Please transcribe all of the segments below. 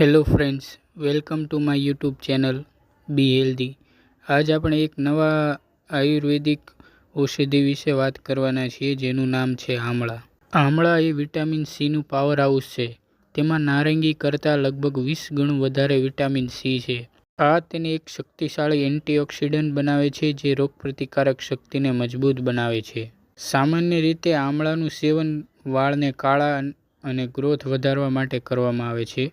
Hello friends welcome to my YouTube channel be healthy આજ આપણે એક નવા આયુર્વેદિક ઔષધિ વિશે વાત કરવાના છીએ, જેનું નામ છે આમળા. આમળા એ વિટામિન સીનું પાવર હાઉસ છે. તેમાં નારંગી કરતાં લગભગ વીસ ગણું વધારે વિટામિન સી છે. આ તેને એક શક્તિશાળી એન્ટીઓક્સિડન્ટ બનાવે છે, જે રોગપ્રતિકારક શક્તિને મજબૂત બનાવે છે. સામાન્ય રીતે આમળાનું સેવન વાળને કાળા અને ગ્રોથ વધારવા માટે કરવામાં આવે છે.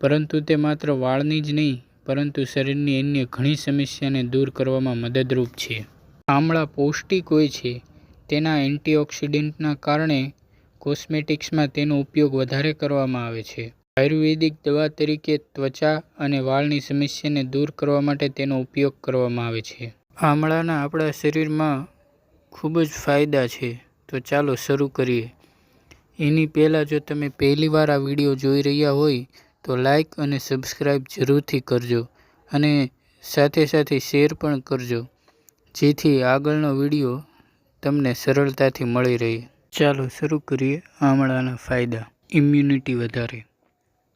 પરંતુ તે માત્ર વાળની જ નહીં, પરંતુ શરીરની અન્ય ઘણી સમસ્યાને દૂર કરવામાં મદદરૂપ છે. આમળા પૌષ્ટિક હોય છે. તેના એન્ટીઓક્સિડન્ટના કારણે કોસ્મેટિક્સમાં તેનો ઉપયોગ વધારે કરવામાં આવે છે. આયુર્વેદિક દવા તરીકે ત્વચા અને વાળની સમસ્યાને દૂર કરવા માટે તેનો ઉપયોગ કરવામાં આવે છે. આમળાના આપણા શરીરમાં ખૂબ જ ફાયદા છે. તો ચાલો શરૂ કરીએ. એની પહેલાં જો તમે પહેલીવાર આ વીડિયો જોઈ રહ્યા હોય તો લાઈક અને સબસ્ક્રાઈબ જરૂરથી કરજો અને સાથે સાથે શેર પણ કરજો, જેથી આગળનો વીડિયો તમને સરળતાથી મળી રહે. ચાલો શરૂ કરીએ આમળાના ફાયદા ઇમ્યુનિટી વધારે.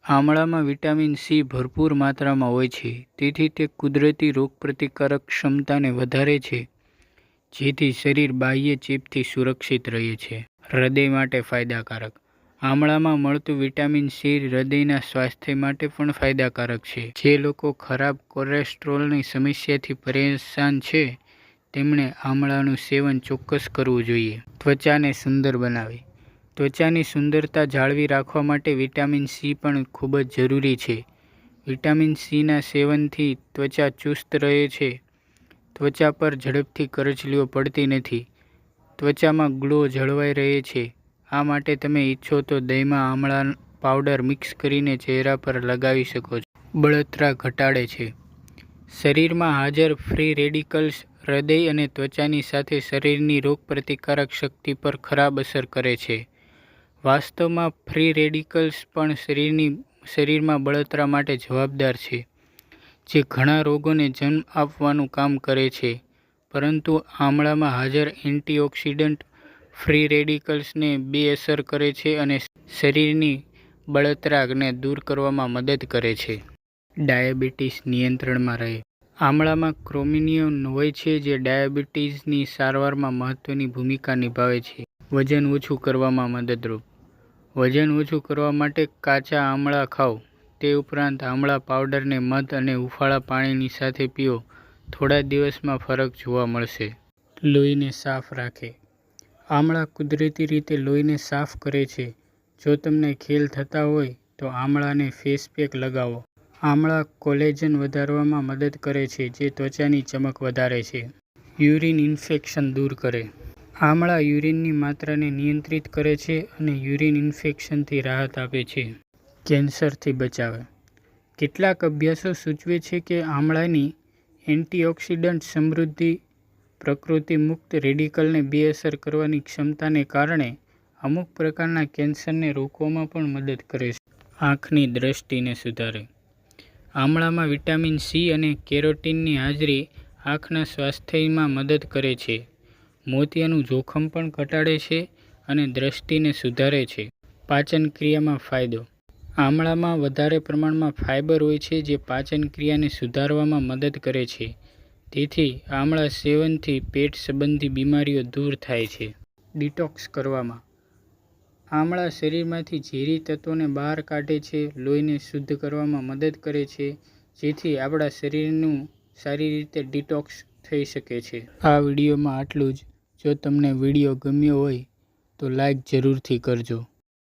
આમળામાં વિટામિન સી ભરપૂર માત્રામાં હોય છે, તેથી તે કુદરતી રોગપ્રતિકારક ક્ષમતાને વધારે છે, જેથી શરીર બાહ્ય ચેપથી સુરક્ષિત રહે છે. હૃદય માટે ફાયદાકારક. આમળામાં મળતું વિટામિન સી હૃદયના સ્વાસ્થ્ય માટે પણ ફાયદાકારક છે. જે લોકો ખરાબ કોલેસ્ટ્રોલની સમસ્યાથી પરેશાન છે, તેમણે આમળાનું સેવન ચોક્કસ કરવું જોઈએ. ત્વચાને સુંદર બનાવે. ત્વચાની સુંદરતા જાળવી રાખવા માટે વિટામિન સી પણ ખૂબ જ જરૂરી છે. વિટામિન સીના સેવનથી ત્વચા ચુસ્ત રહે છે. ત્વચા પર ઝડપથી કરચલીઓ પડતી નથી. ત્વચામાં ગ્લો જળવાઈ રહે છે. આ માટે તમે ઈચ્છો તો દહીંમાં આમળા પાવડર મિક્સ કરીને ચહેરા પર લગાવી શકો છો. બળતરા ઘટાડે છે. શરીરમાં હાજર ફ્રી રેડિકલ્સ, હૃદય અને ત્વચાની સાથે શરીરની રોગપ્રતિકારક શક્તિ પર ખરાબ અસર કરે છે. વાસ્તવમાં ફ્રી રેડિકલ્સ પણ શરીરની, શરીરમાં બળતરા માટે જવાબદાર છે, જે ઘણા રોગોને જન્મ આપવાનું કામ કરે છે. પરંતુ આમળામાં હાજર એન્ટીઓક્સિડન્ટ ફ્રી રેડિકલ્સને બેઅસર કરે છે અને શરીરની બળતરાગને દૂર કરવામાં મદદ કરે છે. ડાયાબિટીસ નિયંત્રણમાં રહે. આમળામાં ક્રોમિનિયમ હોય છે જે ડાયાબિટીસની સારવારમાં મહત્ત્વની ભૂમિકા નિભાવે છે. વજન ઓછું કરવામાં મદદરૂપ. વજન ઓછું કરવા માટે કાચા આમળા ખાઓ. તે ઉપરાંત આમળા પાવડરને મધ અને હુંફાળા પાણીની સાથે પીઓ. થોડા દિવસમાં ફરક જોવા મળશે. લોહીને સાફ રાખે. આમળા કુદરતી રીતે લોહીને સાફ કરે છે. જો તમને ખેલ થતા હોય, તો આમળાને ફેસ પેક લગાવો. આમળા કોલેજન વધારવામાં મદદ કરે છે, જે ત્વચાની ચમક વધારે છે. યુરિન ઇન્ફેક્શન દૂર કરે. આમળા યુરિનની માત્રાને નિયંત્રિત કરે છે અને યુરિન ઇન્ફેક્શનથી રાહત આપે છે. કેન્સરથી બચાવે. કેટલાક અભ્યાસો સૂચવે છે કે આમળાની એન્ટીઓક્સિડન્ટ સમૃદ્ધિ પ્રકૃતિ મુક્ત રેડિકલને બેઅસર કરવાની ક્ષમતાને કારણે અમુક પ્રકારના કેન્સરને રોકવામાં પણ મદદ કરે છે. આંખની દૃષ્ટિને સુધારે. આમળામાં વિટામિન સી અને કેરોટીનની હાજરી આંખના સ્વાસ્થ્યમાં મદદ કરે છે. મોતિયાનું જોખમ પણ ઘટાડે છે અને દૃષ્ટિને સુધારે છે. પાચન ક્રિયામાં ફાયદો. આમળામાં વધારે પ્રમાણમાં ફાઇબર હોય છે જે પાચન ક્રિયાને સુધારવામાં મદદ કરે છે. તેથી આમળા સેવનથી પેટ સંબંધી બીમારીઓ દૂર થાય છે. ડિટોક્સ કરવામાં. આમળા શરીરમાંથી ઝેરી તત્વોને બહાર કાઢે છે, લોહીને શુદ્ધ કરવામાં મદદ કરે છે, જેથી આપણા શરીરનું સારી રીતે ડિટોક્સ થઈ શકે છે. આ વિડીયોમાં આટલું જ. જો તમને વીડિયો ગમ્યો હોય, તો લાઈક જરૂરથી કરજો.